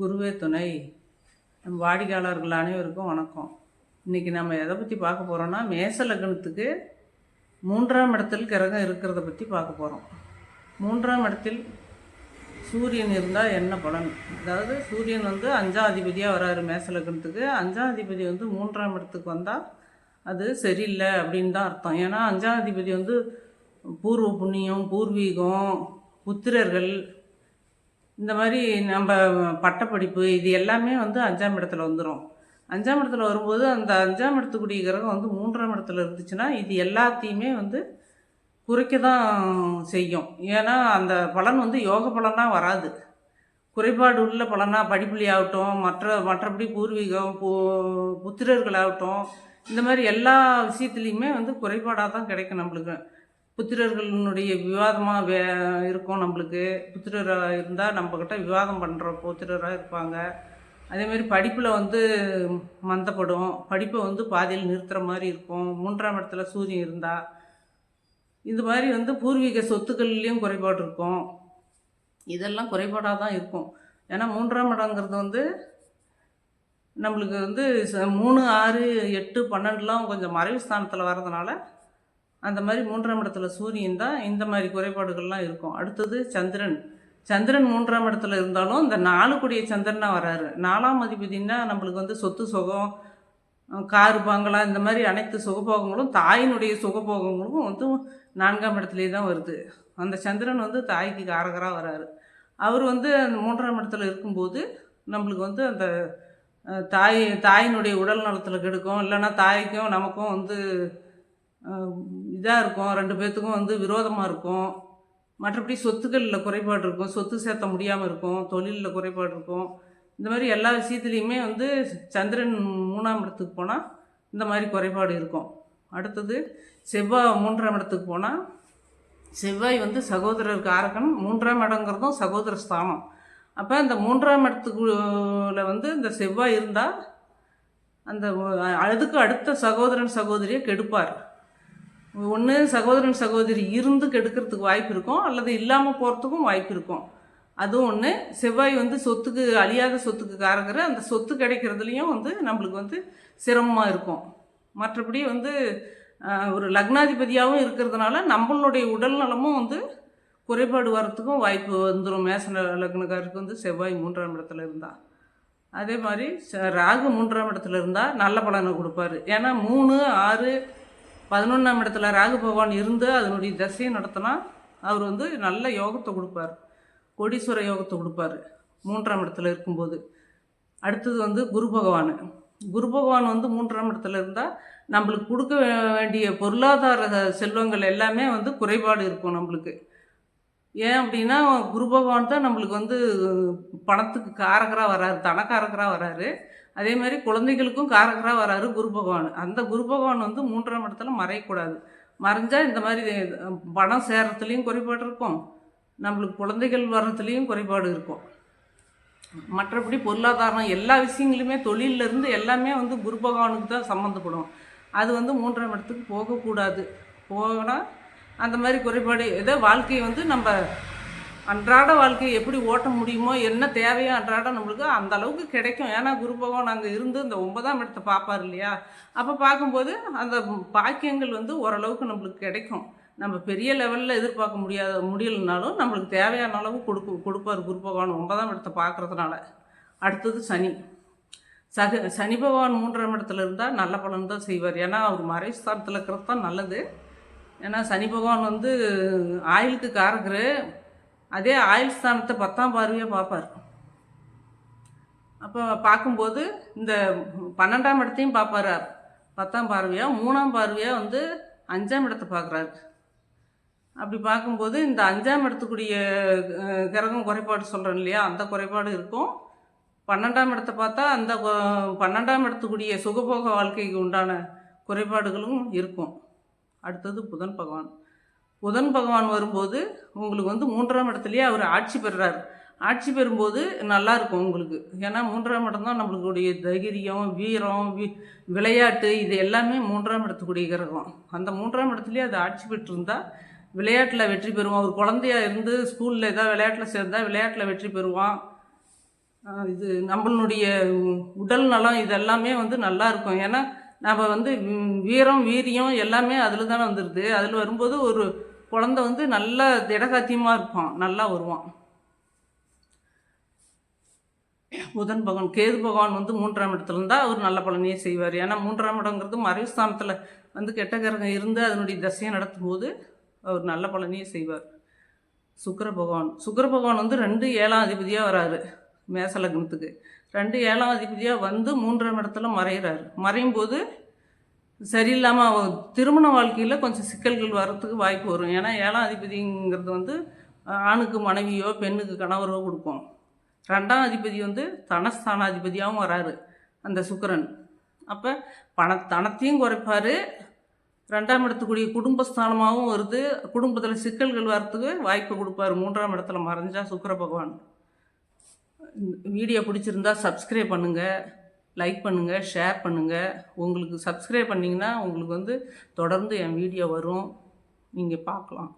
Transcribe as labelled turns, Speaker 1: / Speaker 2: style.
Speaker 1: குருவே துணை. நம் வாடிக்கையாளர்கள் அனைவருக்கும் வணக்கம். இன்றைக்கி நம்ம எதை பற்றி பார்க்க போகிறோன்னா மேச லக்னத்துக்கு மூன்றாம் இடத்தில் கிரகம் இருக்கிறத பற்றி பார்க்க போகிறோம் மூன்றாம் இடத்தில் சூரியன் இருந்தால் என்ன பலன்? அதாவது சூரியன் வந்து அஞ்சாம் அதிபதியாக வராரு மேச லக்னத்துக்கு. அஞ்சாம் அதிபதி வந்து மூன்றாம் இடத்துக்கு வந்தால் அது சரியில்லை அப்படின்னு தான் அர்த்தம். ஏன்னா அஞ்சாம் அதிபதி வந்து பூர்வ புண்ணியம் பூர்வீகம் புத்திரர்கள் இந்த மாதிரி நம்ம பட்டப்படிப்பு இது எல்லாமே வந்து அஞ்சாம் இடத்துல வந்துடும் அஞ்சாம் இடத்துல வரும்போது அந்த அஞ்சாம் இடத்துக்குரிய கிரகம் வந்து மூன்றாம் இடத்துல இருந்துச்சுன்னா இது எல்லாத்தையுமே வந்து குறைக்க தான் செய்யும். ஏன்னா அந்த பலன் வந்து யோக பலனாக வராது. குறைபாடு உள்ள பலனாக படிப்புலி ஆகட்டும் மற்ற மற்றபடி பூர்வீகம் பு புத்திரர்களாகட்டும் இந்த மாதிரி எல்லா விஷயத்துலேயுமே வந்து குறைபாடாக தான் கிடைக்கும் நம்மளுக்கு. புத்திரர்களுடைய விவாதமாக வே இருக்கும் நம்மளுக்கு. புத்திரராக இருந்தால் நம்மக்கிட்ட விவாதம் பண்ணுற புத்திரராக இருப்பாங்க. அதேமாரி படிப்பில் வந்து மந்தப்படும். படிப்பை வந்து பாதியில் நிறுத்துகிற மாதிரி இருக்கும். மூன்றாம் இடத்துல சூரியன் இருந்தால் இது மாதிரி வந்து பூர்வீக சொத்துக்கள்லேயும் குறைபாடு இருக்கும். இதெல்லாம் குறைபாடாக தான் இருக்கும். ஏன்னா மூன்றாம் இடங்கிறது வந்து நம்மளுக்கு வந்து ச- மூணு ஆறு எட்டு பன்னெண்டுலாம் கொஞ்சம் மறைவு ஸ்தானத்தில் வர்றதுனால அந்த மாதிரி மூன்றாம் இடத்துல சூரியன் தான் இந்த மாதிரி குறைபாடுகள்லாம் இருக்கும். அடுத்தது சந்திரன். சந்திரன் மூன்றாம் இடத்துல இருந்தாலும் இந்த நாலு கூடிய சந்திரனாக வராரு. நாலாம் அதிபதினா நம்மளுக்கு வந்து சொத்து சுகம் காரு பங்களா இந்த மாதிரி அனைத்து சுகபோகங்களும் தாயினுடைய சுகபோகங்களும் வந்து நான்காம் இடத்துலேயே தான் வருது. அந்த சந்திரன் வந்து தாய்க்கு காரகராக வராரு. அவர் வந்து அந்த மூன்றாம் இடத்துல இருக்கும்போது நம்மளுக்கு வந்து அந்த தாய் தாயினுடைய உடல் நலத்தில் கெடுக்கும். இல்லைன்னா தாய்க்கும் நமக்கும் வந்து இதாக இருக்கும். ரெண்டு பேர்த்துக்கும் வந்து விரோதமாக இருக்கும். மற்றபடி சொத்துக்களில் குறைபாடு இருக்கும். சொத்து சேர்த்த முடியாமல் இருக்கும். தொழிலில் குறைபாடு இருக்கும். இந்த மாதிரி எல்லா விஷயத்துலேயுமே வந்து சந்திரன் மூணாம் இடத்துக்கு போனால் இந்த மாதிரி குறைபாடு இருக்கும். அடுத்தது செவ்வாய் மூன்றாம் இடத்துக்கு போனால் செவ்வாய் வந்து சகோதரர் காரகன் மூன்றாம் இடங்கிறதும் சகோதர ஸ்தானம். அப்போ இந்த மூன்றாம் இடத்துக்குள்ள வந்து இந்த செவ்வாய் இருந்தால் அந்த அதுக்கு அடுத்த சகோதரன் சகோதரியை கெடுப்பார். ஒன்று சகோதரன் சகோதரி இருந்து கெடுக்கிறதுக்கு வாய்ப்பு இருக்கும் அல்லது இல்லாமல் போகிறதுக்கும் வாய்ப்பு இருக்கும். அதுவும் ஒன்று செவ்வாய் வந்து சொத்துக்கு அழியாத சொத்துக்கு காரகர். அந்த சொத்து கிடைக்கிறதுலையும் வந்து நம்மளுக்கு வந்து சிரமமாக இருக்கும். மற்றபடி வந்து ஒரு லக்னாதிபதியாகவும் இருக்கிறதுனால நம்மளுடைய உடல் நலமும் வந்து குறைபாடு வர்றதுக்கும் வாய்ப்பு வந்துடும் மேச லக்னக்காருக்கு வந்து செவ்வாய் மூன்றாம் இடத்துல இருந்தால் அதே மாதிரி ச- ராகு மூன்றாம் இடத்துல இருந்தால் நல்ல பலனை கொடுப்பாரு. ஏன்னா மூணு ஆறு பதினொன்றாம் இடத்துல ராகு பகவான் இருந்து அதனுடைய தசையை நடத்தினா அவர் வந்து நல்ல யோகத்தை கொடுப்பார். கொடீஸ்வர யோகத்தை கொடுப்பாரு. மூன்றாம் இடத்துல இருக்கும்போது. அடுத்தது வந்து குரு பகவான். குரு பகவான் வந்து மூன்றாம் இடத்துல இருந்தால் நம்மளுக்கு கொடுக்க வேண்டிய பொருளாதார செல்வங்கள் எல்லாமே வந்து குறைபாடு இருக்கும் நம்மளுக்கு. ஏன் அப்படின்னா குரு பகவான் தான் நம்மளுக்கு வந்து பணத்துக்கு காரகராக வராரு தனக்காரகராக வராரு. அதே மாதிரி குழந்தைகளுக்கும் காரகராக வராரு குரு பகவான். அந்த குரு பகவான் வந்து மூன்றாம் இடத்துல மறையக்கூடாது. மறைஞ்சால் இந்த மாதிரி பணம் சேர்றதுலேயும் குறைபாடு இருக்கும். நம்மளுக்கு குழந்தைகள் வர்றதுலேயும் குறைபாடு இருக்கும். மற்றபடி பொருளாதாரம் எல்லா விஷயங்களுமே தொழிலிருந்து இருந்து எல்லாமே வந்து குரு பகவானுக்கு தான் சம்மந்தப்படும் அது வந்து மூன்றாம் இடத்துக்கு போகக்கூடாது. போனால் அந்த மாதிரி குறைபாடு ஏதோ வாழ்க்கையை வந்து நம்ம அன்றாட வாழ்க்கையை எப்படி ஓட்ட முடியுமோ என்ன தேவையோ அன்றாடம் நம்மளுக்கு அந்த அளவுக்கு கிடைக்கும். ஏன்னா குரு பகவான் அங்கே இருந்து இந்த ஒன்பதாம் இடத்தை பார்ப்பார் இல்லையா? அப்போ பார்க்கும்போது அந்த பாக்கியங்கள் வந்து ஓரளவுக்கு நம்மளுக்கு கிடைக்கும். நம்ம பெரிய லெவலில் எதிர்பார்க்க முடியாத முடியலனாலும் நம்மளுக்கு தேவையான அளவு கொடுக்கு கொடுப்பார் குரு பகவான் ஒன்பதாம் இடத்தை பார்க்கறதுனால. அடுத்தது சனி. சக சனி பகவான் மூன்றாம் இடத்துல இருந்தால் நல்ல பலன் தான் செய்வார். ஏன்னா அவர் மறைஸ்தானத்தில் இருக்கிறது தான் நல்லது. ஏன்னா சனி பகவான் வந்து ஆயுளுக்கு காரகரு. அதே ஆயுள் ஸ்தானத்தை பத்தாம் பார்வையாக பார்ப்பார் அப்போ பார்க்கும்போது இந்த பன்னெண்டாம் இடத்தையும் பார்ப்பார் பத்தாம் பார்வையாக மூணாம் பார்வையாக வந்து அஞ்சாம் இடத்தை பார்க்குறாரு அப்படி பார்க்கும்போது இந்த அஞ்சாம் இடத்துக்குரிய கிரகம் குறைபாடு சொல்கிறேன் இல்லையா? அந்த குறைபாடு இருக்கும். பன்னெண்டாம் இடத்தை பார்த்தா அந்த பன்னெண்டாம் இடத்துக்குரிய சுகபோக வாழ்க்கைக்கு உண்டான குறைபாடுகளும் இருக்கும். அடுத்தது புதன் பகவான். புதன் பகவான் வரும்போது உங்களுக்கு வந்து மூன்றாம் இடத்துலையே அவர் ஆட்சி பெறுறாரு. ஆட்சி பெறும்போது நல்லா இருக்கும் உங்களுக்கு. ஏன்னா மூன்றாம் இடம் தான் நம்மளுடைய தைரியம் வீரம் வி விளையாட்டு இது எல்லாமே மூன்றாம் இடத்துக்குரிய கிரகம். அந்த மூன்றாம் இடத்துலையே அது ஆட்சி பெற்றிருந்தால் விளையாட்டில் வெற்றி பெறுவான். ஒரு குழந்தையா இருந்து ஸ்கூலில் ஏதாவது விளையாட்டில் சேர்ந்தால் விளையாட்டில் வெற்றி பெறுவான். இது நம்மளுடைய உடல் நலம் இதெல்லாமே வந்து நல்லா இருக்கும். ஏன்னா நம்ம வந்து வீரம் வீரியம் எல்லாமே அதில் தானே வந்துடுது அதில் வரும்போது ஒரு குழந்தை வந்து நல்லா திடகாத்தியமாக இருப்பான் நல்லா வருவான். புதன் பகவான் கேது பகவான் வந்து மூன்றாம் இடத்துல இருந்தால் அவர் நல்ல பலனையே செய்வார். ஏன்னா மூன்றாம் இடங்கிறது மறைவு ஸ்தானத்தில் வந்து கெட்ட கிரகம் இருந்து அதனுடைய தசையை நடத்தும் போது அவர் நல்ல பலனையே செய்வார். சுக்கர பகவான் சுக்கர பகவான் வந்து ரெண்டு ஏழாம் அதிபதியாக வராரு மேசலக்னத்துக்கு ரெண்டு ஏழாம் அதிபதியாக வந்து மூன்றாம் இடத்துல மறைகிறாரு மறையும் போது சரியில்லாமல் திருமண வாழ்க்கையில் கொஞ்சம் சிக்கல்கள் வர்றதுக்கு வாய்ப்பு வரும். ஏன்னா ஏழாம் அதிபதிங்கிறது வந்து ஆணுக்கு மனைவியோ பெண்ணுக்கு கணவரோ கொடுக்கும். ரெண்டாம் அதிபதி வந்து தனஸ்தானாதிபதியாகவும் வராரு அந்த சுக்கரன். அப்போ பண தனத்தையும் குறைப்பார். ரெண்டாம் இடத்துக்குரிய குடும்பஸ்தானமாகவும் வருது. குடும்பத்தில் சிக்கல்கள் வர்றதுக்கு வாய்ப்பு கொடுப்பாரு. மூன்றாம் இடத்துல மறைஞ்சா சுக்கர பகவான். வீடியோ பிடிச்சிருந்தா சப்ஸ்கிரைப் பண்ணுங்கள் லைக் பண்ணுங்கள் ஷேர் பண்ணுங்கள் உங்களுக்கு சப்ஸ்கிரைப் பண்ணிங்கன்னா உங்களுக்கு வந்து தொடர்ந்து என் வீடியோ வரும். நீங்கள் பார்க்கலாம்.